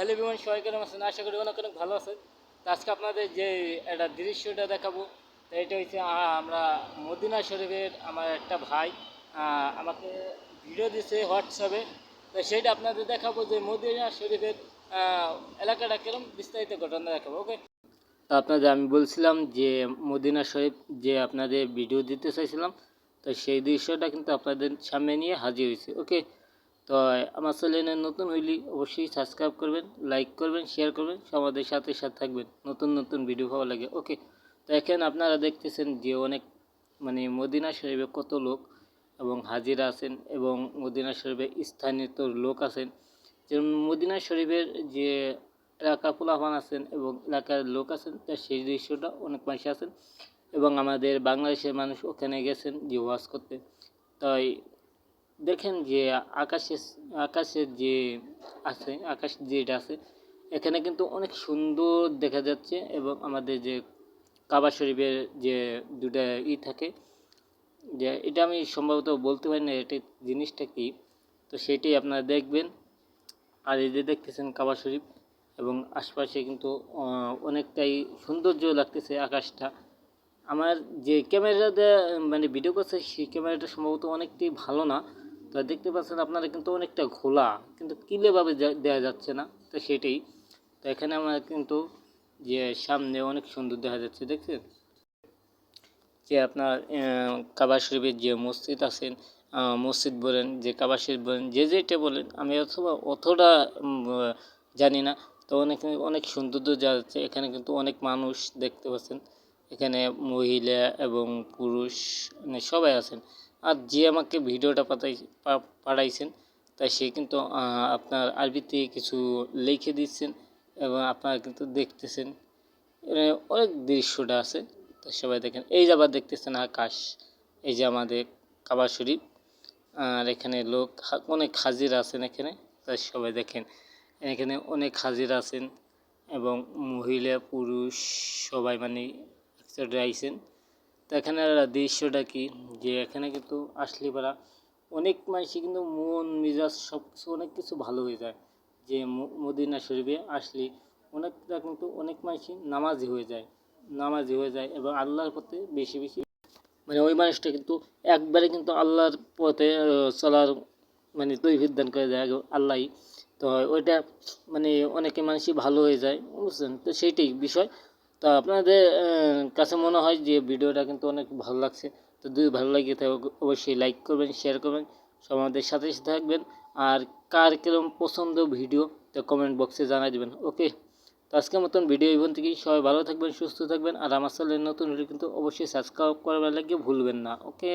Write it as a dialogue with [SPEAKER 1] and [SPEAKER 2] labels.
[SPEAKER 1] Hello বিমান সবাই কেমন আছেন? আশা করি অনেক অনেক ভালো আছে আজকে আপনাদের যে একটা দৃশ্যটা দেখাবো এটা হচ্ছে আমরা মদিনা শরীফের আমার একটা ভাই আমাকে ভিডিও দিছে হোয়াটসঅ্যাপে। তো সেইটা আপনাদের দেখাবো যে মদিনা শরীফের এলাকাটা কিরম বিস্তারিত ঘটনা দেখাবো, ওকে? তো আপনাদের আমি বলছিলাম যে মদিনা শরীফ যে আপনাদের ভিডিও দিতে চাইছিলাম, তো সেই দৃশ্যটা কিন্তু আপনাদের সামনে নিয়ে হাজির হয়েছে ওকে? তো, আমার চ্যানেলে নতুন হইলে অবশ্যই সাবস্ক্রাইব করবেন লাইক করবেন শেয়ার করবেন সমাদের সাথে সাথে থাকবেন। নতুন নতুন ভিডিও পাওয়া লাগে। ওকে তো এখন আপনারা দেখতেছেন যে অনেক মানে মদিনা শরীফে কত লোক এবং হাজিরা আছেন এবং মদিনা শরীফে স্থানীয় লোক আছেন। যেমন মদিনা শরীফের যে এলাকা পোলাপান আছেন এবং এলাকার লোক আছেন, তা সেই দৃশ্যটা অনেক মানুষ আছেন। এবং আমাদের বাংলাদেশের মানুষ ওখানে গেছেন যে ওয়াজ করতে। তাই দেখেন যে আকাশে, আকাশের যে আছে, আকাশ যেটা আছে, এখানে কিন্তু অনেক সুন্দর দেখা যাচ্ছে এবং আমাদের যে কাবা শরীফের যে দুটা ই থাকে, যে এটা আমি সম্ভবত বলতে পারি না এটা জিনিসটা কি। তো সেটাই আপনারা দেখবেন। আর এই যে দেখতেছেন কাবা শরীফ এবং আশপাশে কিন্তু অনেকটাই সৌন্দর্য লাগতেছে আকাশটা। আমার যে ক্যামেরাতে মানে ভিডিও করছে, সেই ক্যামেরাটা সম্ভবত অনেকটাই ভালো না। তো দেখতে পাচ্ছেন আপনারা কিন্তু অনেকটা ঘোলা, কিন্তু কিলেভাবে দেওয়া যাচ্ছে না, তো সেটাই। তো এখানে আমরা কিন্তু যে সামনে অনেক সুন্দর দেখা যাচ্ছে, দেখছেন? যে আপনার কাবা শরীফের যে মসজিদ আছেন মসজিদ বলেন, যে কাবা শরীফ বলেন, যে যেটা বলেন, আমি অথবা অতটা জানি না, তো অনেক অনেক সৌন্দর্য যা যাচ্ছে এখানে কিন্তু অনেক মানুষ দেখতে পাচ্ছেন। এখানে মহিলা এবং পুরুষ মানে সবাই আছেন। আর যে আমাকে ভিডিওটা পাঠাই পাঠাইছেন, তাই সে কিন্তু আপনার আরবিতে কিছু লিখে দিচ্ছেন এবং আপনারা কিন্তু দেখতেছেন। অনেক দৃশ্যটা আছে, তো সবাই দেখেন। এই যে আবার দেখতেছেন আকাশ, এই যে আমাদের কাবা শরীফ, আর এখানে লোক অনেক হাজির আছেন এখানে, তাই সবাই দেখেন। এখানে অনেক হাজির আছেন এবং মহিলা, পুরুষ, সবাই মানে আইছেন। তো এখানে দৃশ্যটা কি? যে এখানে কিন্তু আসলে পারা অনেক মানুষই কিন্তু মন, মেজাজ সব কিছু অনেক কিছু ভালো হয়ে যায়। যে মদিনা শরীফে আসলে অনেকটা কিন্তু অনেক মানুষই নামাজি হয়ে যায়, নামাজি হয়ে যায় এবং আল্লাহর পথে বেশি বেশি। মানে ওই মানুষটা কিন্তু একবারে কিন্তু আল্লাহর পথে চলার মানে তৈফিক দান করে দেয় আল্লাহই তো ওইটা মানে অনেকে মানুষই ভালো হয়ে যায়, বুঝছেন? তো সেইটাই বিষয়। তো আপনাদের কাছে মনে হয় যে ভিডিওটা কিন্তু অনেক ভালো লাগছে? তো যদি ভালো লাগে তাহলে অবশ্যই লাইক করবেন শেয়ার করবেন, সব আমাদের সাথে সাথে থাকবেন। আর কার কিরম পছন্দ ভিডিও, তো কমেন্ট বক্সে জানাই দেবেন ওকে তো আজকের মতন ভিডিও ইভেন থেকেই, সবাই ভালো থাকবেন, সুস্থ থাকবেন। আর আমার চ্যানেল নতুন ভিডিও কিন্তু অবশ্যই সাবস্ক্রাইব করবার লাগে ভুলবেন না ওকে